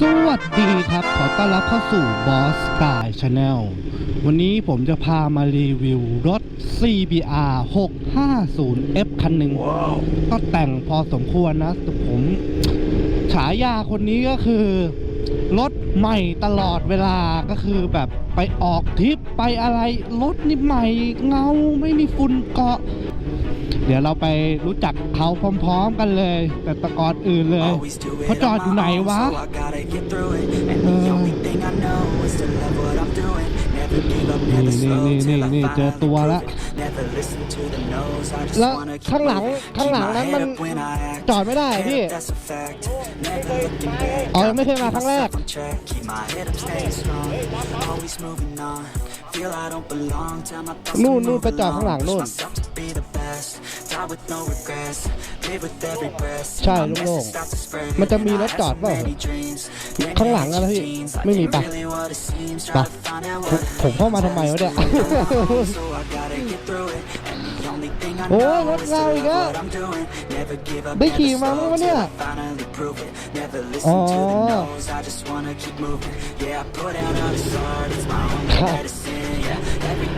สวัสดีครับ ขอต้อนรับเข้าสู่ Boss Sky Channel วันนี้ผมจะพามารีวิวรถ CBR 650F คันหนึ่งก็แต่งพอสมควรนะแต่ผม ฉายาคนนี้ก็คือ รถใหม่ตลอดเวลาก็คือแบบไปออกทริปไปอะไร รถนี่ใหม่เงาไม่มีฝุ่นเกาะ เดี๋ยวเราไปรู้จักเขาพร้อมๆกันเลย แต่แตะกอนอื่นเลยเขาจอดอยู่ไหนวะนี่นี่นี่นี่เจอตัวแล้วแล้วข้างหลังข้างหลังนั้นมันจอดไม่ได้อะพี่อ๋อยังไม่เคยมาครั้งแรก นู่นนู่นไปจอดข้างหลังนู่น ใช่โล่งๆ มันจะมีรถจอดเปล่าข้างหลังอะนะพี่ ไม่มีปะปะผมผมเข้ามาทำไมวะเนี่ย โอ้ยรถเราอีกแล้วได้ขี่มามั้งวะเนี่ย อ๋อครับ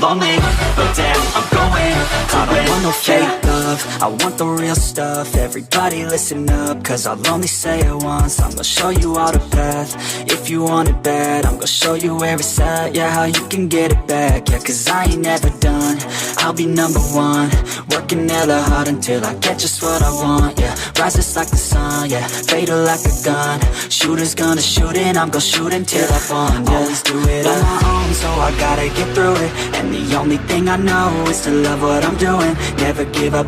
lonely, but damn, I'm going. I don't want no fake love, I want the real stuff, everybody listen up, cause I'll only say it once, I'm gonna show you all the path, if you want it bad, I'm gonna show you where it's at, yeah, how you can get it back, yeah, cause I ain't never done, I'll be number one, working hella hard until I get just what I want, yeah, rises like the sun, yeah, fatal like a gun, shooters gonna shoot and I'm gonna shoot until I fall, yeah, always do it on my own, so I gotta get through it, and the only thing I know is to love what I'm doing, never give up,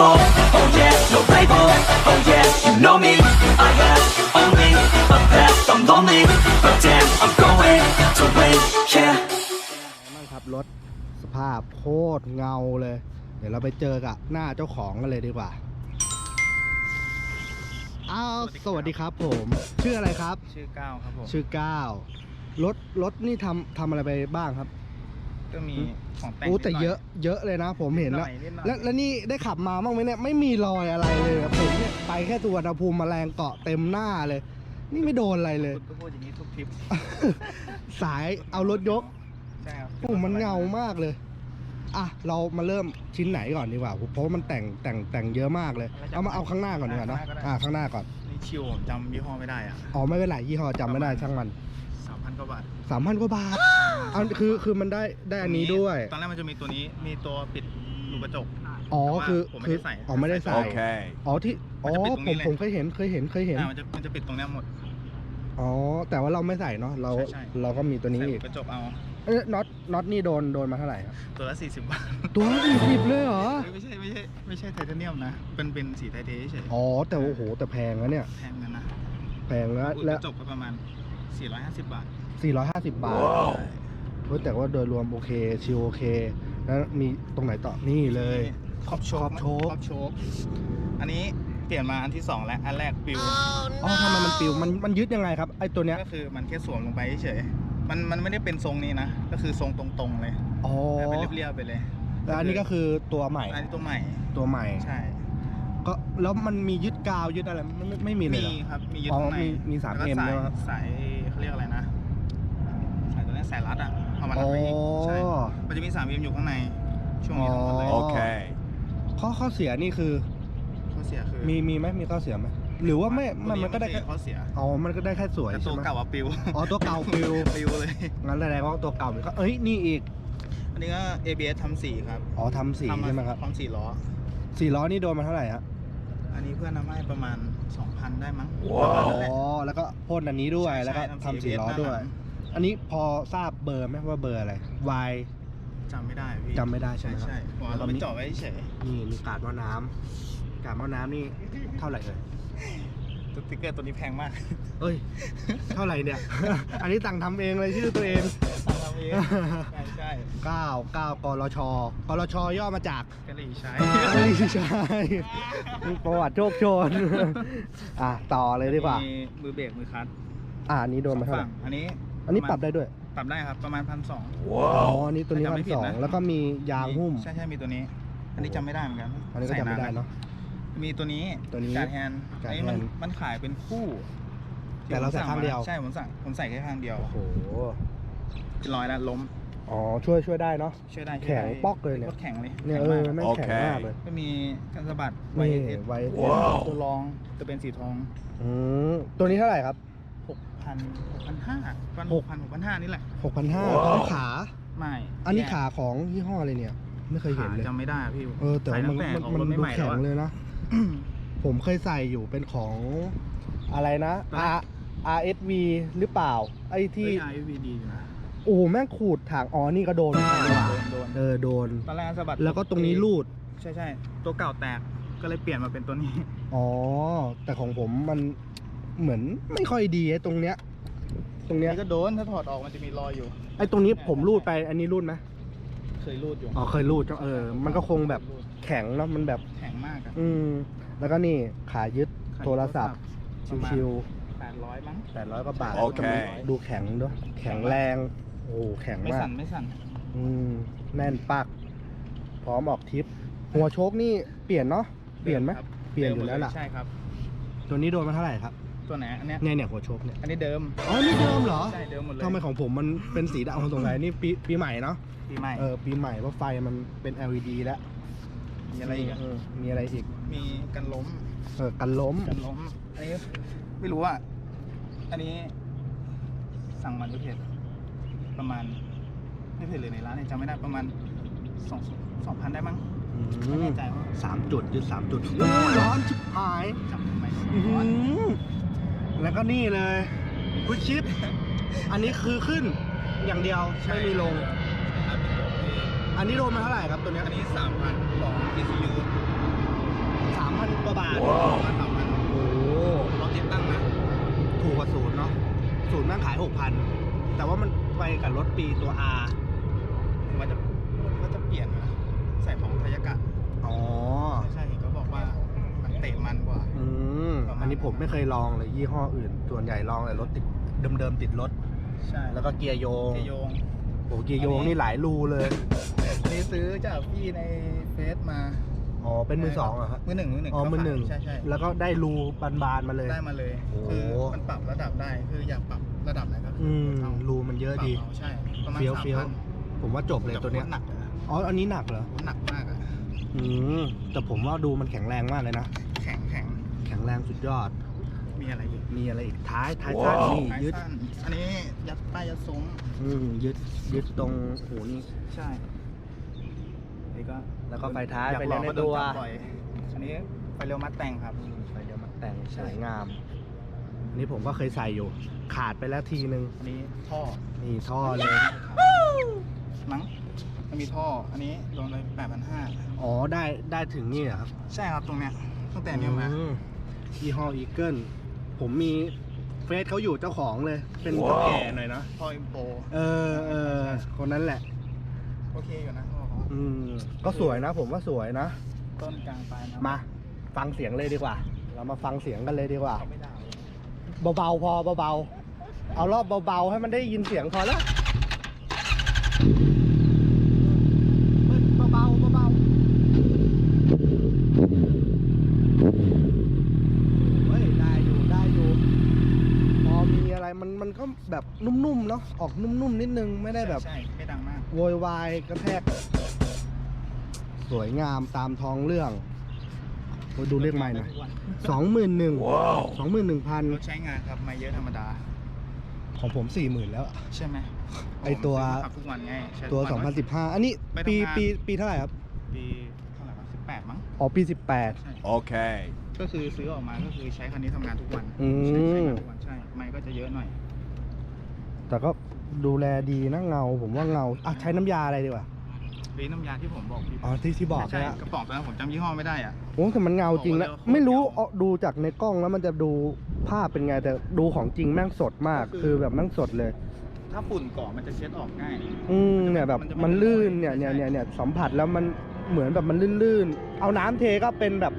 Yeah, I'm stable, oh yeah, no label, oh yeah, you know me, I have only a path, I'm lonely, but damn, I'm going to win, yeah. บ้างครับรถสภาพโคตรเงาเลย เดี๋ยวเราไปเจอกับหน้าเจ้าของกันเลยดีกว่า อ้าว สวัสดีครับผม ชื่ออะไรครับ ชื่อก้าวครับผม ชื่อก้าวรถรถนี่ทำทำอะไรไปบ้างครับ ก็มีของแต่งโอ้แต่นิดหน่เยอะเยอะเลยนะ ผมเห็นนิดหแล้วอยนิดหน่อยแล้วแล้วนี่ได้ขับมาบ้างไหมเนี่ยไม่มีรอยอะไรเลยครับผมเนี่ยไปแค่ตัวอุณหภูมิแมลงเกาะเต็มหน้าเลย นี่ไม่โดนอะไรเลย คุณก็พูดอย่างนี้ทุกทริปสายเอารถยกใช่ครับโอ้มันเงามากเลย อะเรามาเริ่มชิ้นไหนก่อนดีกว่าเพราะว่ามันแต่งแต่งแต่งเยอะมากเลย เอามาเอาข้างหน้าก่อนดีกว่าเนอะอะข้างหน้าก่อนนี่ชิวผมจำยี่ห้อไม่ได้อะอ๋อไม่เป็นไรยี่ห้อจำไม่ได้ช่างมันสาม พันกว่าบาทสามพันกว่าบาทเอาคือคือมันได้ได้อันนี้ด้วย ตอนแรกมันจะมีตัวนี้มีตัวปิดรูกระจก อ๋อแต่ว่าคือผมไม่คือได้ใส่ อ๋อไม่ได้ใส่ Okay. อ๋อที่อ๋อมันจะปิดตรงนี้เลยผมผมเคยเห็นเคยเห็นเคยเห็นอ่ามันจะมันจะปิดตรงเนี้ยหมด อ๋อแต่ว่าเราไม่ใส่เนาะเราใช่ใช่ เราก็มีตัวนี้ใส่อีรูกกระจกเอาเอ้ยน็อตน็อตนี่โดนโดนมาเท่าไหร่ครับตัวละสี่สิบบาทตัวละสี่สิบเลยเหรอไม่ใช่ไม่ใช่ไม่ใช่ไทเทเนียมนะเป็นเป็นสีไทเทเฉยอ๋อแต่โอ้โหแต่แพงนะเนี่ย แพงกันนะแพงแล้วรูแล้วกระจกก็ประมาณ 450 บาท 450 บาทเฮ้ยแต่ว่าโดยรวมโอเคชิลโอเค แล้วมีตรงไหนต่อนี่เลยครอบโชครกอบโชคครอบโชกอันนี้เปลี่ยนมาอันที่สองแล้วอันแรกปิวอ๋อทำไมมันปิวมันมันยึดยังไงครับไอ้ตัวเนี้ยก็คือมันแค่สวมลงไปเฉยๆมันมันไม่ได้เป็นทรงนี้นะก็คือทรงตรงๆเลยอ๋อเป็นเรียบๆไปเลยแล้วอันนี้ก็คือตัวใหม่อันนี้ตัวใหม่ตัวใหม่ใช่ก็แล้วมันมียึดกาวยึดอะไรไม่ไม่ไม่มีเลยมีเหรอครับมียึดอ๋อข้างในมีมี 3M แล้วก็สายด้วยครับสายเขาเรียกอะไรนะ สายตัวนี้สายรัดอะเอามารัดไว้อีกอ๋อใช่มันจะมีสามวิมอยู่ข้างในช่วงนี้ทั้งหมดเลยอ๋อ Okay. ข้อข้อเสียนี่คือข้อเสียคือมีมีไหมมีข้อเสียไหมหรือว่าไม่มันมันก็ได้แค่ข้อเสียอ๋อมันก็ได้แค่สวยแต่ใช่ตัวไหมเก่าอะปิวอ๋อตัวเก่าปิวปิวเลย งั้นแสดงว่าตัวเก่ามันก็เอ้ยนี่อีกอันนี้ก็ ABS ทำสีครับอ๋อทำสีทำาใช่ไหมครับพร้อมสีล้อ สี่ล้อนี่โดนมาเท่าไหร่ฮะอันนี้เพื่อนทำให้ประมาณ 2,000 ได้มั้งอ๋ประมาณนั้นแหละ อแล้วก็พ่นอันนี้ด้วยใช่แล้วก็ใช่ทำทำสี สี่ล้อ ABS ด้วยหน้าหลัง อันนี้พอทราบเบอร์ไหมว่าเบอร์อะไร Y จำไม่ได้พี่จำไม่ได้ใช่ไหมครับใช่เพราะว่าเราไปเจาะไว้เฉยนี่มีกาดหม้อน้ำกาดหม้อน้ำนี่เท่าไหร่เลยสติ๊กเกอร์ตัวนี้แพงมากเอ้ย เท่าไหร่เนี่ย อันนี้สั่งทำเองเลยชื่อตัวเองทำเองใช่ใช่9 9กรชกรชย่อมาจาก กะหรี่ใช้ ไม่ใช่ประวัติโชคโชน อะ ต่อเลยดีกว่ามีมือเบรกมือคลัตช์อะอันนี้โดนมาเท่าไหร่ ฝั่งอันนี้ อันนี้ปรับได้ด้วยปรับได้ครับประมาณพันสองอ๋ออันนี้ตัวนี้ถ้าจำพัไม่นผิดสองนะแล้วก็มียางหุ้ม ใช่ใช่มีตัวนี้ อันนี้จำไม่ได้เหมือนกันอันนี้ก็จำไม่ได้เนาะ มีตัวนี้ตัวนี้การแฮนด์การ์ดอันนี้มันแฮนด์มันขายเป็นคู่แต่เราใส่ข้างเดียวใช่ผมสั่งผมใส่แค่ข้างเดียวโอ้โหเป็นรอยแล้วล้มอ๋อช่วยช่วยได้เนาะ ช่วยได้ช่วยแข็งได้ป๊อกเลยเนี่ย รถแข็งเลยเนี่ยเอแข็องมากแม่งแข็งมากเลยก็มีกันสะบัดนี่เอสไว้ตัวรองจะเป็นสีทองอืมตัวนี้เท่าไหร่ครับหก พันหกพันห้าพันหหกกพันหกพันห้านี่แหละ6,500พร้อมขา ไม่ อันนี้แยกขาของยี่ห้ออะไรเนี่ย ไม่เคยเห็นเลยขาจำไม่ได้อะพี่เออแต่ว่ามันขายมันตั้งออกมันรถดูใหม่ๆแข็งแล้วอะเลยนะ ผมเคยใส่อยู่เป็นของอะไรนะตัวไหน R RSV หรือเปล่า ไอ้ที่ที่ RUV ดีอยู่นะโอ้โหแม่งขูดถางอ๋อนี่ก็โดนเหมือนกันนี่หว่าโดนโดนเออโดนตอนแรกสะบัดแล้วก็ตรงนี้รูด ใช่ใช่ตัวเก่าแตกก็เลยเปลี่ยนมาเป็นตัวนี้ อ๋อ แต่ของผมมัน เหมือนไม่ค่อยดีไอ้ตรงเนี้ย ตรงเนี้ยนี่ก็โดนถ้าถอดออกมันจะมีรอยอยู่ ไอ้ตรงนี้ผมรูดไปอันนี้รูดไหมเคยรูดอยู่อ๋อเคยรูดจ้ะเออ มันก็คงแบบแข็งเนาะมันแบบ แข็งมากอะอืม แล้วก็นี่ขายึดโทรศัพท์ ชิวแปดร้อยมั้งๆแปดร้อยกว่าบาทโอเค ดูแข็งด้วย แข็งแรง โอ้แข็งไม่มากสั่นไม่สั่นอืม แน่นปัก พร้อมออกทริป หัวโชคนี่เปลี่ยนเนาะเปลี่ยนไหม ครับเปลี่ยนอยู่แล้วล่ะ ใช่ครับ ตัวนี้โดนมาเท่าไหร่ครับ ตัวไหนอันเนี้ยเนี่ยเนี่ยหัวโชคเนี่ยอันนี้เดิมอ๋อนี่เดิมเหรอใช่เดิมหมดเลยทำไมของผมมันเป็นสีดำของสงสัยนี่ปีปีใหม่เนาะปีใหม่เออปีใหม่เพราะไฟมันเป็น LED แล้วมีอะไรอีกอะเมีอะไรอีกมีกันล้มเออกันล้มกันล้มอันนี้ไม่รู้อะอันนี้ สั่งมาด้วยเพจประมาณ ไม่เพจเลยในร้านเนี่ยจำไม่ได้ประมาณสองสองพันได้มั้งไม่แน่ใจว่าสามจุดยึดสามจุดโอ้ยร้อนชิบหายจำไม่ได้อื้อหือ แล้วก็นี่เลยคุชชิป อันนี้คือขึ้นอย่างเดียวไม่มีลงครับอันนี้โดนมาเท่าไหร่ครับตัวเนี้ยอันนี้สามพันของ ECU สามพันกว่าบาทสามพันโอ้โหรถติดตั้งนะถูกกว่าศูนย์เนาะศูนย์แม่งขายหกพันแต่ว่ามันไปกับรถปีตัว R ว่าจะว่าจะเปลี่ยนนะใส่ของทายากะอ๋อ นนี้ผมไม่เคยลองเลยยี่ห้ออื่น ส่วนใหญ่ลองแต่รถติดเดิมๆติดรถ ใช่แล้วก็เกียร์โยงเจโยงโอ้เกียร์โยงนี่หลายรูเลยอันนี้ซื้อจากพี่ในเฟซมา อ๋อเป็นมือสองเหรอครับมือหนึ่งมือหนึ่งอ๋อเขามือหนึ่งขายใช่ใช่แล้วก็ได้รูบานๆมาเลยได้มาเลยโอ้คือมันปรับระดับได้คืออยากปรับระดับไหนก็อืมเอารูมันเยอะดีปรับาใช่ประมาณเฟี้ยวสามเฟี้ยวพันผมว่าจบเลยตัวเนี้ยหนักเลยนะอ๋ออันนี้หนักเหรอหนักมากอะอืมแต่ผมว่าดูมันแข็งแรงมากเลยนะ แข็งแข็งแข็งแรงสุดยอด มีอะไรอีกมีอะไรอีกท้ายท้ายสั้นนี่ท้ายยึดสั้นอันนี้ยัดป้ายยัดซุ้มอืมยึดยึดตรงหูนี่ ใช่นี่ก็แล้วก็ไฟท้ายอยากไฟลเลี้อยงวในก็โดตันวจับบ่อยอันนี้ไฟเร็วมัดแต่งครับ ไฟเลี้ยวมาแต่งสวยงาม อันนี้ผมก็เคยใส่อยู่ ขาดไปแล้วทีนึง อันนี้ท่อนี่ท่อเลย มั้งมันมีท่อ อันนี้โดนเลยแปดพันห้าอ๋อได้ได้ถึงนี่เหรอครับ ใช่ครับตรงเนี้ยตั้งแต่เนี้ยมา อื ยี่ห้ออีเกิลผมมีเฟซเขาอยู่เจ้าของเลย เป็นคนแก่หน่อยนะท่ออิมโปเออเออคนนั้นแหละ โอเคอยู่นะท่อเขาอืมก็สวยนะ ผมว่าสวยนะ ต้นกลางปลายนะมาฟังเสียงเลยดีกว่า เรามาฟังเสียงกันเลยดีกว่า เขาไม่ได้เบาๆพอเบาๆ เอารอบเบาๆ ให้มันได้ยินเสียงพอแล้วเบาๆเบาๆเฮ้ยได้อยู่ได้อยู่ พอมีอะไรมันมันก็ แบบนุ่มๆเนาะออกนุ่มๆนิดนึงไม่ได้แบบใช่ใช่ไม่ดังมากโวยวายกระแทกสสวยงามตามท้องเรื่องโอ้ยดูเลขใหม่หน่อยสองหมื่นหนึ่งสองหมื่นหนึ่งพันรถใช้งานครับไม่เยอะธรรมดา ของผมสี่หมื่นแล้วใช่ไหมไอ้ตัว ผมซื้อมาขับทุกวันไงใช้ตัว ทุกน 2015 อันนี้ไปปีทำงาน ปีปีเท่าไหร่ครับ ปีเท่าไหร่วะสิบแปดมั้งอ๋อปีใช่ Okay. ก็คือซื้อออกมาก็คือใช้คันนี้ทำงานทุกวันอืม ใช้ใช้งานทุกวันใช่ ไม่ก็จะเยอะหน่อย18 แต่ก็ดูแลดีนะเงา ผมว่าเงาอะใช้น้ำยาอะไรดีกว่ารีน้ำยาที่ผมบอกพี่อ๋อที่ที่บอกใช่ใช่ไหมกระป๋องตอนนั้นผมจำยี่ห้อไม่ได้อะโอ้แต่มันเงาจริงนะบอกว่าเร็วไม่รู้โคตรเงาเอาดูจากในกล้องแล้วมันจะดูภาพเป็นไงแต่ดูของจริงแม่งสดมากก็คือคือแบบแม่งสดเลย ถ้าฝุ่นเกาะมันจะเช็ดออกง่ายอืมเนี่ยแบบมันจะไม่มันลื่นไม่เนี่ยใช่เนี่ยเนี่ยเนี่ยสัมผัสแล้วมันเหมือนแบบมันลื่นๆ เอาน้ำเทก็เป็นแบบ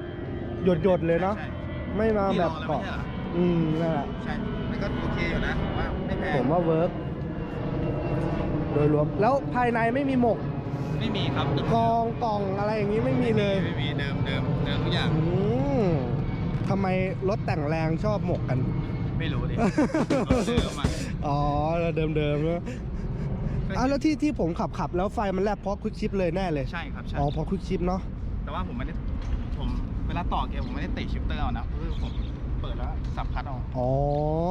หยดๆเลยเนาะ ใช่ไม่มาพี่แบลบองแล้วไม่เกาะใช่เหรออืมนั่นแหละใช่มันก็โอเคอยู่นะผมว่าไม่แพง ผมว่าเวิร์กโดยรวมแล้วภายในไม่มีหมกไม่มีครับกองกล่องอะไรอย่างนี้ไม่มีเลยไม่มีเดิมเดิมเดิมทุกอย่าง อืมทำไมรถแต่งแรงชอบหมกกัน ไม่รู้ดิเดิมอะอ๋อเดิมเดิมๆนะอะแล้วที่ที่ผมขับขับแล้วไฟมันแลบเพราะควิกชิปเลยแน่เลยใช่ครับใช่ อ๋อเพราะควิกชิปเนาะแต่ว่าผมไม่ได้ผมเวลาต่อเกียร์ผมไม่ได้เตะชิปเตอร์เอานะคือผม เปิดแล้วสับคัดเอาอ๋อ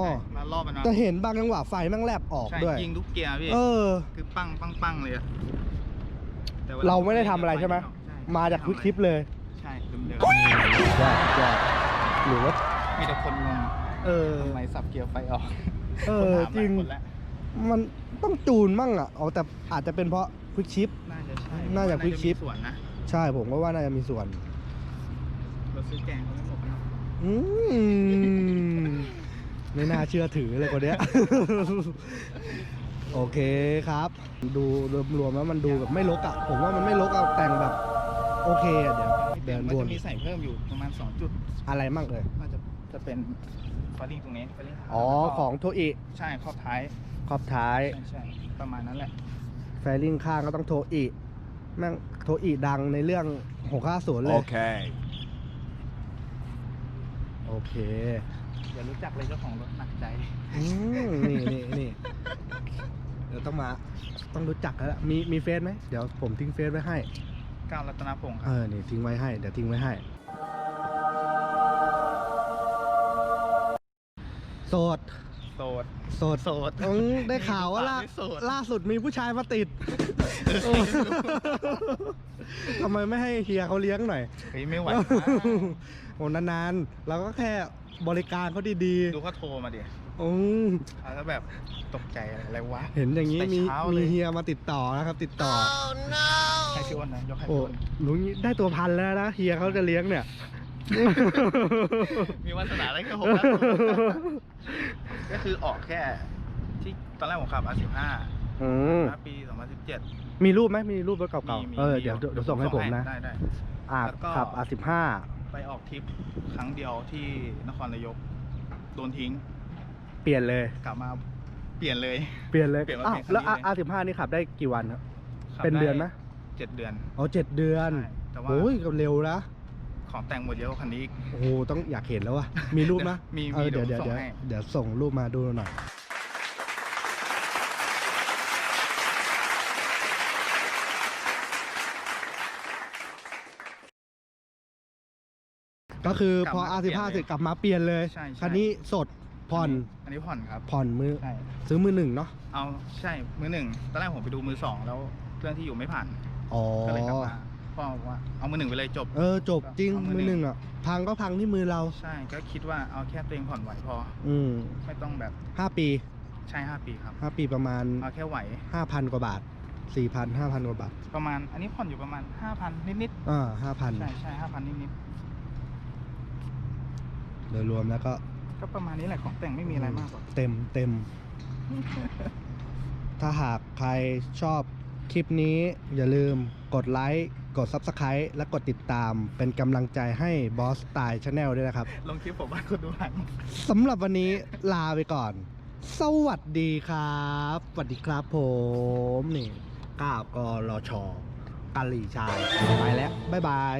ใช่มารอบมันมาจะเห็นบางจังหวะไฟแม่งแลบออกใช่ด้วย ยิงทุกเกียร์พี่เออ คือปั้งปั้งปั้งเลยอะแต่วลเราไม่ได้ทำอะไรใช่ไหมใช่มาจากควิกชิปเลยใช่เดิมเดิมยอดยอดหรือว่ามีแต่คนงงเออ ทำไมสับเกียร์ไฟออกเออคนถามหลายจริง คนแล้วมันต้องจูนมั่งอะอ๋อแต่อาจจะเป็นเพราะควิกชิป น่าจะใช่น่าจะผมว่ quick shift มีส่วนนะใช่ผมก็ว่าน่าจะมีส่วน เราซื้อแกงเขาไม่หมดนะ อืมไม่น่าเชื่อถือเลยคนเนี้ย โอเคครับ ดูรวมๆแล้วมันดูแบบไม่ลกอะ ผมว่ามันไม่ลกอะแต่งแบบ โอเคอะเดี๋ยวเดินมันวนจะมีใส่เพิ่มอยู่ประมาณ 2 จุดอะไรมั่งเลย น่าจะจะเป็นฟาริ่งตรงนี้ฟาริ่งอ๋อของโทอิใช่ครอบท้ายขอบท้าย ใช่ใช่ประมาณนั้นแหละแฟลิงข้างก็ต้องโทอิแม่งโทอิดังในเรื่อง650เลย Okay. โอเคอย่ารู้จักเลยเจ้าของรถหนักใจ อืมนี่นี่นี่เดี๋ยวต้องมาต้องรู้จักแล้วล่ะมีมีเฟซไหมเดี๋ยวผมทิ้งเฟซไว้ให้ ก้าวรัตนพงศ์คเอรับ อ นี่ทิ้งไว้ให้ เดี๋ยวทิ้งไว้ให้ โสด โสด โสด โสดอืมได้ข่าวว่าล่าไม่โสด ล่าสุดมีผู้ชายมาติดเออ ทำไมไม่ให้เฮียเขาเลี้ยงหน่อยเฮ้ยไม่ไหวโอ้นานๆเราก็แค่บริการเขาดีดูเขาโทรมาดิๆอืมแล้วแบบตกใจอะไรวะ เห็นอย่างนี้แต่มีเช้าเลย มีเฮียมาติดต่อนะครับ ติดต่อ ใครชื่ออ้นนะยกให้โอ้พี่อ้นรู้งี้ได้ตัวพันแล้วนะเฮียเขาจะเลี้ยงเนี่ย มีวาสนาได้แค่หกนะก็คือออกแค่ที่ตอนแรกผมขับ R15 อืม นะปี 2017 มีรูปไหมมีรูปรถเก่ามีมีๆเออเดี๋ยวเดี๋ยวส่งให้ผมนะ ได้ได้ อ่าแล้วก็ ขับ R15 ไปออกทริปครั้งเดียวที่นครนายก โดนทิ้งเปลี่ยนเลย กลับมาเปลี่ยนเลย เปลี่ยนเลยเปลี่ยนมาอ้าวเป็นคันนี้แล้วเลย R15 นี่ขับได้กี่วันครับ ขับเป็นเดือนไหม เจ็ดเดือนอ๋อเจ็ดเดือนใช่แต่ว่าโอ้ยก็เร็วนะของแต่งหมดเยอะกว่าคันนี้อีก โอ้โหต้องอยากเห็นแล้วว่ะมีรูปนะมีเออมีเดี๋ยวเดี๋เดี๋ยยววเดี๋ยวส่งให้ เดี๋ยวส่งรูปมาดูหน่อย ก็คือพอ R15 เสร็จกลับมาเปลี่ยนเลยใช่ใช่ คันนี้สดผ่อนอันนี้ผ่อนครับผ่อนมือใช่ซื้อมือหนึ่งเนาะเอาใช่มือหนึ่งตอนแรกผมไปดูมือสองแล้วเครื่องที่อยู่ไม่ผ่านอ๋อก็เลยกลับมาพ่อบอกว่าเอามือหนึ่งไปเลยจบ เออจบจริงเอามืมืออหหนึ่นึ่งงอะพังก็พังที่มือเรา ใช่ก็คิดว่าเอาแค่ตัวเองผ่อนไหวพออืมไม่ต้องแบบห้าปีใช่ห้าปีครับห้าปีประมาณเอาแค่ไหวห้าพันกว่าบาทสี่พันห้าพันกว่าบาทประมาณ อันนี้ผ่อนอยู่ประมาณห้าพันนิดอ่าห้าพันๆใช่ใช่ห้าพันนิด โดยรวมแล้วก็ๆก็ประมาณนี้แหละของแต่งไม่มีอะไรมากหรอกเต็มเต็ม ถ้าหากใครชอบคลิปนี้อย่าลืมกดไลค์กด Subscribe และกดติดตามเป็นกำลังใจให้บอสตายชาแนลด้วยนะครับลงคลิปผมว่าคนดูหลัง สำหรับวันนี้ลาไปก่อน สวัสดีครับสวัสดีครับผมนี่ก้าวกรชกะหลี่ชายไปแล้ว บ๊ายบาย